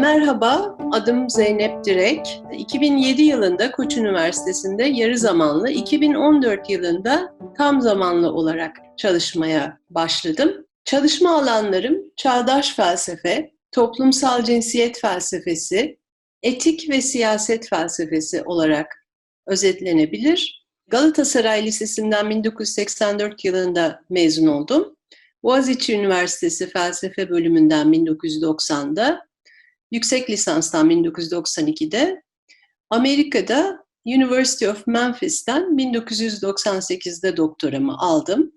Merhaba, adım Zeynep Direk. 2007 yılında Koç Üniversitesi'nde yarı zamanlı, 2014 yılında tam zamanlı olarak çalışmaya başladım. Çalışma alanlarım çağdaş felsefe, toplumsal cinsiyet felsefesi, etik ve siyaset felsefesi olarak özetlenebilir. Galatasaray Lisesi'nden 1984 yılında mezun oldum. Boğaziçi Üniversitesi Felsefe Bölümünden 1990'da, yüksek lisanstan 1992'de, Amerika'da University of Memphis'ten 1998'de doktoramı aldım.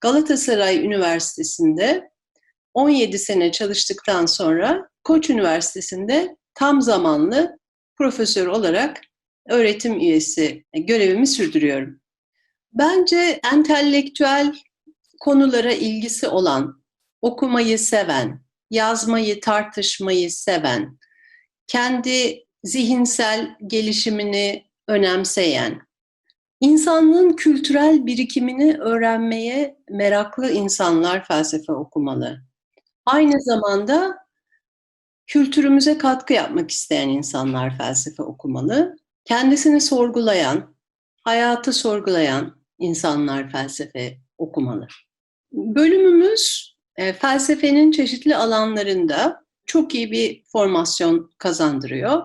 Galatasaray Üniversitesi'nde 17 sene çalıştıktan sonra Koç Üniversitesi'nde tam zamanlı profesör olarak öğretim üyesi görevimi sürdürüyorum. Bence entelektüel konulara ilgisi olan, okumayı seven, yazmayı, tartışmayı seven, kendi zihinsel gelişimini önemseyen, insanlığın kültürel birikimini öğrenmeye meraklı insanlar felsefe okumalı. Aynı zamanda kültürümüze katkı yapmak isteyen insanlar felsefe okumalı. Kendisini sorgulayan, hayatı sorgulayan insanlar felsefe okumalı. Bölümümüz e, felsefenin çeşitli alanlarında çok iyi bir formasyon kazandırıyor.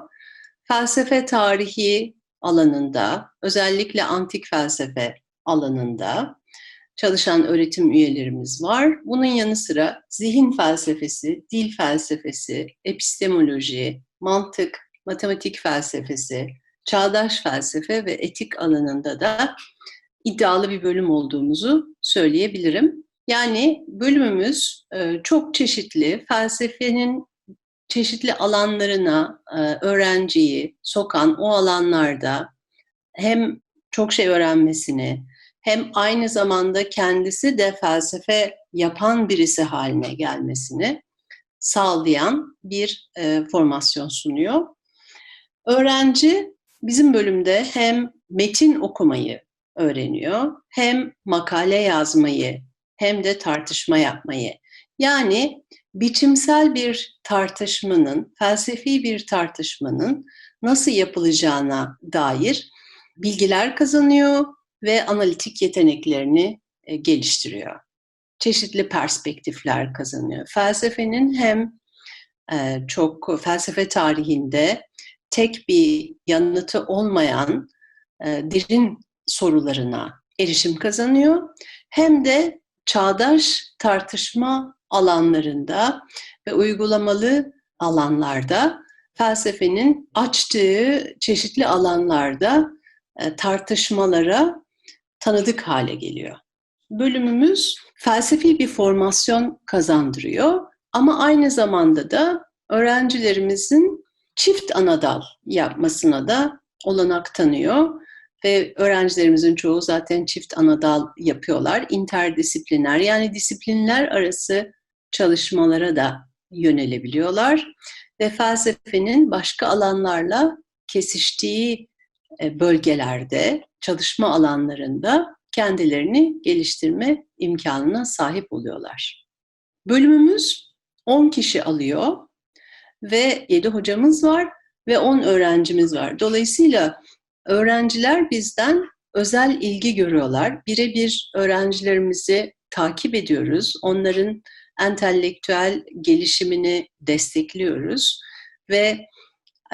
Felsefe tarihi alanında, özellikle antik felsefe alanında çalışan öğretim üyelerimiz var. Bunun yanı sıra zihin felsefesi, dil felsefesi, epistemoloji, mantık, matematik felsefesi, çağdaş felsefe ve etik alanında da iddialı bir bölüm olduğumuzu söyleyebilirim. Yani bölümümüz e, çok çeşitli, felsefenin çeşitli alanlarına e, öğrenciyi sokan o alanlarda hem çok şey öğrenmesini hem aynı zamanda kendisi de felsefe yapan birisi haline gelmesini sağlayan bir e, formasyon sunuyor. Öğrenci bizim bölümde hem metin okumayı öğreniyor, hem makale yazmayı, hem de tartışma yapmayı. Yani biçimsel bir tartışmanın, felsefi bir tartışmanın nasıl yapılacağına dair bilgiler kazanıyor ve analitik yeteneklerini e, geliştiriyor. Çeşitli perspektifler kazanıyor. Felsefenin hem e, çok felsefe tarihinde tek bir yanıtı olmayan e, derin sorularına erişim kazanıyor. Hem de çağdaş tartışma alanlarında ve uygulamalı alanlarda felsefenin açtığı çeşitli alanlarda e, tartışmalara tanıdık hale geliyor. Bölümümüz felsefi bir formasyon kazandırıyor ama aynı zamanda da öğrencilerimizin çift anadal yapmasına da olanak tanıyor ve öğrencilerimizin çoğu zaten çift anadal yapıyorlar. İnterdisipliner yani disiplinler arası çalışmalara da yönelebiliyorlar ve felsefenin başka alanlarla kesiştiği e, bölgelerde, çalışma alanlarında kendilerini geliştirme imkanına sahip oluyorlar. Bölümümüz 10 kişi alıyor ve 7 hocamız var ve 10 öğrencimiz var. Dolayısıyla öğrenciler bizden özel ilgi görüyorlar. Birebir öğrencilerimizi takip ediyoruz. Onların entelektüel gelişimini destekliyoruz ve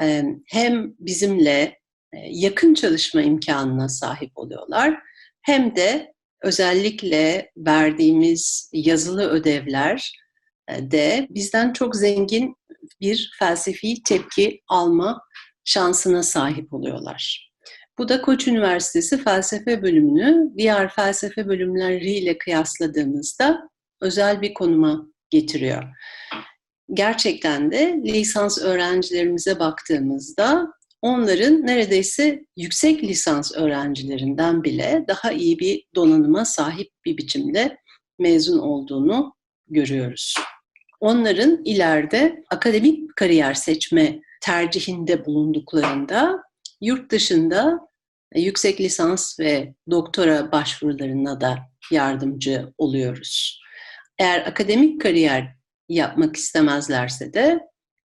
e, hem bizimle e, yakın çalışma imkanına sahip oluyorlar hem de özellikle verdiğimiz yazılı ödevler e, de bizden çok zengin bir felsefi tepki alma şansına sahip oluyorlar. Bu da Koç Üniversitesi felsefe bölümünü diğer felsefe bölümleriyle kıyasladığımızda özel bir konuma getiriyor. Gerçekten de lisans öğrencilerimize baktığımızda onların neredeyse yüksek lisans öğrencilerinden bile daha iyi bir donanıma sahip bir biçimde mezun olduğunu görüyoruz. Onların ileride akademik kariyer seçme tercihinde bulunduklarında yurt dışında yüksek lisans ve doktora başvurularına da yardımcı oluyoruz. Eğer akademik kariyer yapmak istemezlerse de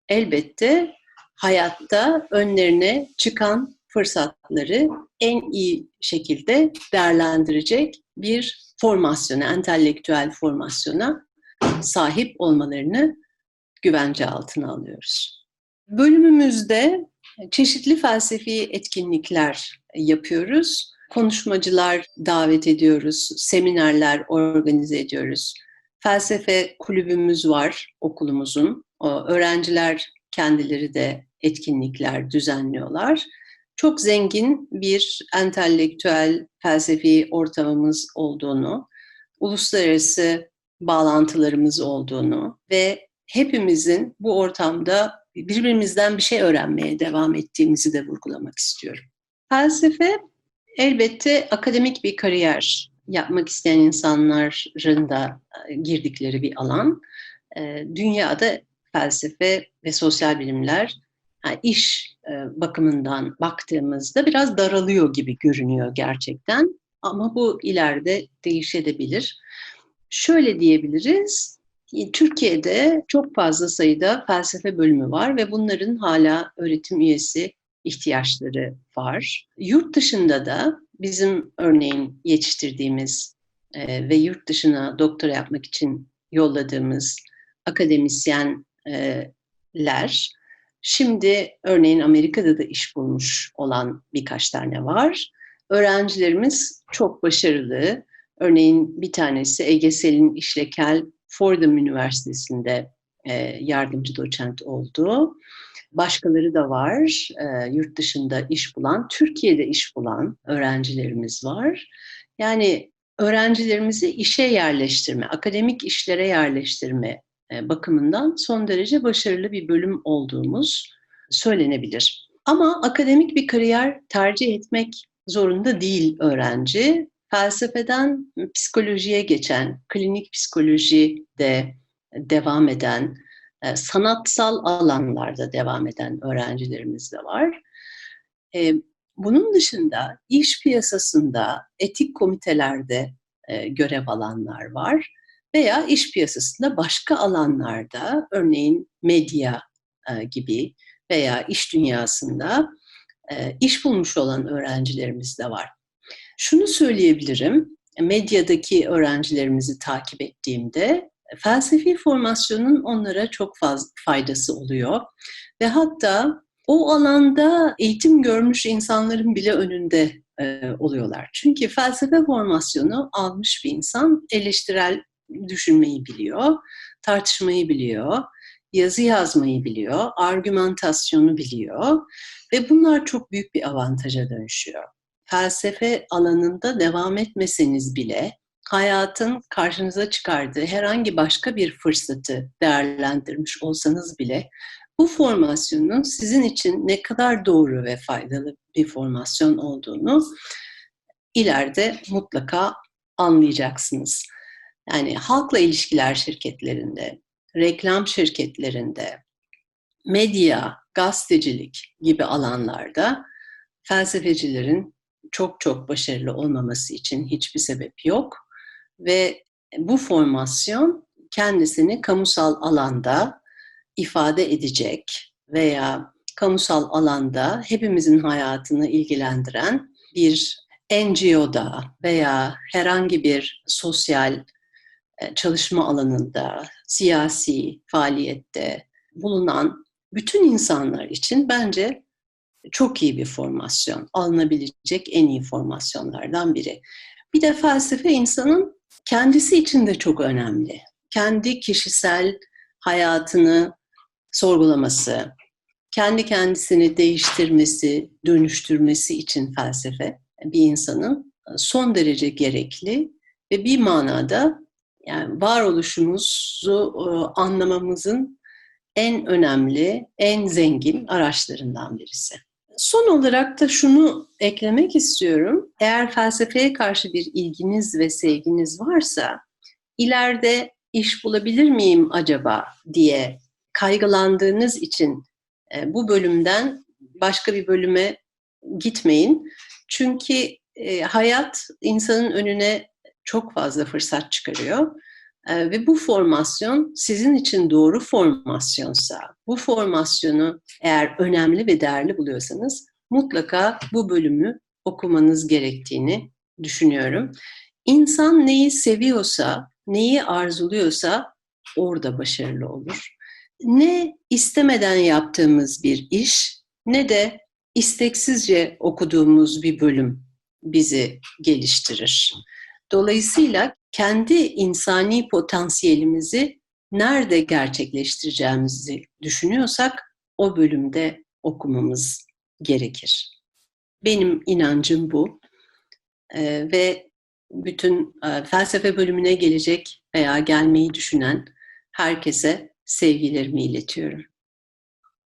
elbette hayatta önlerine çıkan fırsatları en iyi şekilde değerlendirecek bir formasyona, entelektüel formasyona sahip olmalarını güvence altına alıyoruz. Bölümümüzde çeşitli felsefi etkinlikler yapıyoruz. Konuşmacılar davet ediyoruz, seminerler organize ediyoruz. Felsefe kulübümüz var okulumuzun. Öğrenciler kendileri de etkinlikler düzenliyorlar. Çok zengin bir entelektüel felsefi ortamımız olduğunu, uluslararası bağlantılarımız olduğunu ve hepimizin bu ortamda birbirimizden bir şey öğrenmeye devam ettiğimizi de vurgulamak istiyorum. Felsefe elbette akademik bir kariyer yapmak isteyen insanların da e, girdikleri bir alan. E, dünyada felsefe ve sosyal bilimler yani iş e, bakımından baktığımızda biraz daralıyor gibi görünüyor gerçekten. Ama bu ileride değişebilir. Şöyle diyebiliriz, Türkiye'de çok fazla sayıda felsefe bölümü var ve bunların hala öğretim üyesi ihtiyaçları var. Yurt dışında da bizim örneğin yetiştirdiğimiz e, ve yurt dışına doktora yapmak için yolladığımız akademisyenler şimdi örneğin Amerika'da da iş bulmuş olan birkaç tane var. Öğrencilerimiz çok başarılı. Örneğin bir tanesi Ege Selin İşlekel Fordham Üniversitesi'nde e, yardımcı doçent oldu. Başkaları da var, e, yurt dışında iş bulan, Türkiye'de iş bulan öğrencilerimiz var. Yani öğrencilerimizi işe yerleştirme, akademik işlere yerleştirme e, bakımından son derece başarılı bir bölüm olduğumuz söylenebilir. Ama akademik bir kariyer tercih etmek zorunda değil öğrenci felsefeden psikolojiye geçen, klinik psikoloji de devam eden, e, sanatsal alanlarda devam eden öğrencilerimiz de var. Bunun dışında iş piyasasında etik komitelerde görev alanlar var veya iş piyasasında başka alanlarda örneğin medya gibi veya iş dünyasında iş bulmuş olan öğrencilerimiz de var. Şunu söyleyebilirim, medyadaki öğrencilerimizi takip ettiğimde felsefi formasyonun onlara çok fazla faydası oluyor. Ve hatta o alanda eğitim görmüş insanların bile önünde e, oluyorlar. Çünkü felsefe formasyonu almış bir insan eleştirel düşünmeyi biliyor, tartışmayı biliyor, yazı yazmayı biliyor, argümantasyonu biliyor ve bunlar çok büyük bir avantaja dönüşüyor felsefe alanında devam etmeseniz bile hayatın karşınıza çıkardığı herhangi başka bir fırsatı değerlendirmiş olsanız bile bu formasyonun sizin için ne kadar doğru ve faydalı bir formasyon olduğunu ileride mutlaka anlayacaksınız. Yani halkla ilişkiler şirketlerinde, reklam şirketlerinde, medya, gazetecilik gibi alanlarda felsefecilerin çok çok başarılı olmaması için hiçbir sebep yok. Ve bu formasyon kendisini kamusal alanda ifade edecek veya kamusal alanda hepimizin hayatını ilgilendiren bir NGO'da veya herhangi bir sosyal e, çalışma alanında, siyasi faaliyette bulunan bütün insanlar için bence çok iyi bir formasyon. Alınabilecek en iyi formasyonlardan biri. Bir de felsefe insanın kendisi için de çok önemli. Kendi kişisel hayatını sorgulaması, kendi kendisini değiştirmesi, dönüştürmesi için felsefe bir insanın son derece gerekli ve bir manada yani varoluşumuzu e, anlamamızın en önemli, en zengin araçlarından birisi. Son olarak da şunu eklemek istiyorum. Eğer felsefeye karşı bir ilginiz ve sevginiz varsa ileride iş bulabilir miyim acaba diye kaygılandığınız için e, bu bölümden başka bir bölüme gitmeyin. Çünkü e, hayat insanın önüne çok fazla fırsat çıkarıyor. E, ve bu formasyon sizin için doğru formasyonsa, bu formasyonu eğer önemli ve değerli buluyorsanız mutlaka bu bölümü okumanız gerektiğini düşünüyorum. İnsan neyi seviyorsa, neyi arzuluyorsa orada başarılı olur. Ne istemeden yaptığımız bir iş ne de isteksizce okuduğumuz bir bölüm bizi geliştirir. Dolayısıyla kendi insani potansiyelimizi nerede gerçekleştireceğimizi düşünüyorsak o bölümde okumamız gerekir. Benim inancım bu ee, ve bütün e, felsefe bölümüne gelecek veya gelmeyi düşünen herkese sevgilerimi iletiyorum.